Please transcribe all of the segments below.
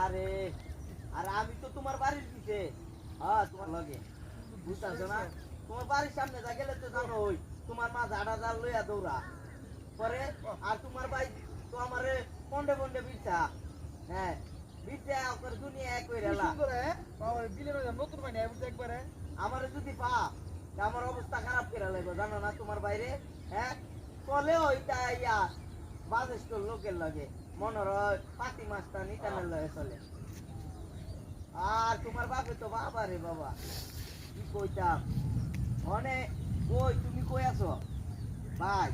আরে আরে আমি তো তোমার বাড়ির পিছে। হ্যাঁ তোমার লগে। বুঝতেছো না? তোমার বাড়ির সামনে যা গেলে তো জানো ওই তোমার মা ঝাড়া জাল লইয়া দৌড়া। পরে আর তোমার ভাই তো আমারে পন্ডে পন্ডে বিছা হ্যাঁ বিছা দুনিয়া এক করে এলা নতুন একবারে। আমারে যদি পা আমার অবস্থা খারাপ করে লাগবে জানো না তোমার বাইরে? হ্যাঁ? চলে ওইটা ইয়া বাজেষ্ট লোকের লাগে। মনের হয় পাতি মাছটা নিটানের লগে চলে। আর তোমার বাপে তো বাবা রে বাবা। কি কইতাম? মানে কই তুমি কই আছো? ভাই।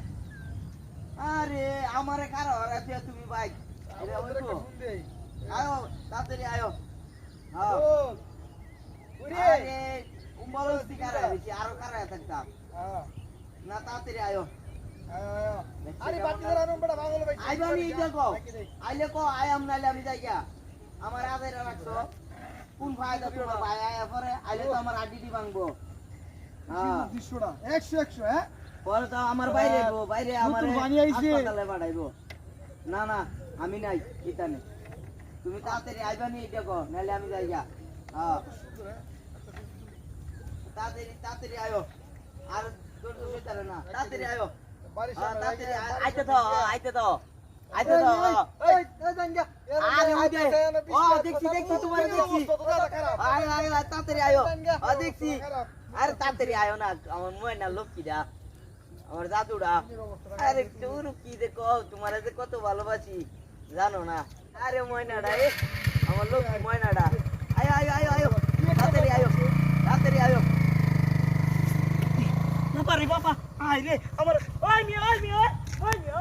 আরে আমারে কারও হারাতে তুমি ভাই। আয়ো তাড়াতাড়ি আয়ো। হ্যাঁ। আরে উম্বল কারা আরও কারা থাকতাম? না তাড়াতাড়ি আয়ো। আরে বড় ভাই আইলে কো আয়াম নাইলে আমি যাই গিয়া আমার আদাইরা রাখছো। কোন ফায়দা ভাই আয়া পরে? আইলে তো আমার আডিটি ভাঙবো। হ্যাঁ। হ্যাঁ? পরে তো আমার বাইরে গো বাইরে আমার নতুন বানিয়ে আইছে। হাসপাতালে পাঠাইবো। না না আমি নাই এটা নেই। তুমি তাড়াতাড়ি আইবা আইবানি দেখো নাইলে আমি যাই গিয়া হ্যাঁ? তাড়াতাড়ি তাড়াতাড়ি আয়ো। আর তোর তো না। তাড়াতাড়ি আয়ো। হ্যাঁ, তাড়াতাড়ি আইতে হ্যাঁ, আইতে আইতে হ্যাঁ। এই, জাঙ্গা। আরে ও, দেখছি, দেখছি, তোমার দেখছি। আয় আয় আয় তাড়াতাড়ি আয়ো ও দেখছি আরে তাড়াতাড়ি আয়ো না আমার ময়না লক্ষ্মীরা আমার দাদুরা আরে তোর কি দেখো তোমার যে কত ভালোবাসি জানো না আরে ময়নাটা এ আমার লক্ষ্মী ময়নাটা আয়ো আয়ো আয়ো আয়ো তাড়াতাড়ি আয়ো তাড়াতাড়ি আয়ো বাবা রে বাবা। আয় রে আমার ওই মিয়া ওই মিয়া ওই মিয়া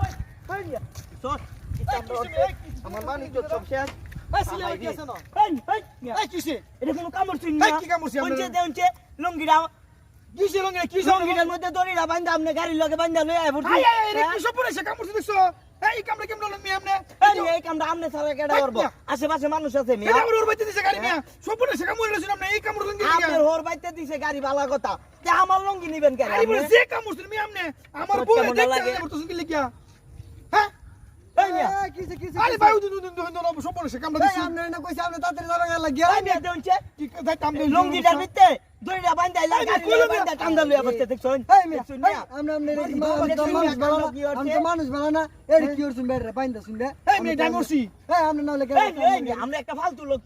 ওই মিয়া। চল আমার বাণিজ্য সব শেষ। মধ্যে দড়িটা বান্ধা আপনি গাড়ির লগে বান্ধা লই আয় কি সব দেখছ? এই, এই কামড়ে কেমন হলো মিয়া আপনি? এই এই কামটা আমনে সারা কেডা করব। আশেপাশে মানুষ আছে মিয়া আমার ওর বাড়িতে দিছে গাড়ি মিয়া। সব পড়েছে, কামড়ে রয়েছেন আপনি, এই কামড় রঙে মিয়া। আপনার হোর বাইতে দিছে গাড়ি ভালো কথা তে আমার লঙ্গি নিবেন কেন যে মিয়া আপনি। আমার বউ দেখতে লাগে? লাগে কি লিখিয়া? আরে ভাই, উদুন, উদুন, সব কামড়ে দিছে। দে লগে লইয়া দেখছুন মানুষ না এর কি করছুন বেড়ে শুনবে এই আমরা আমরা একটা ফালতু লোক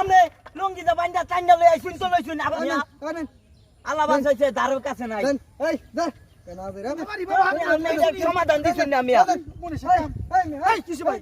আমরা লঙ্গিটা বান্ধা টান্দা লইয়া আইছুন লইছুন আবার আল্লাহ বাঁচাইছে দারুর কাছে নাই। এই আমি সমাধান দিছুন না মনে এই, কিসে ভাই?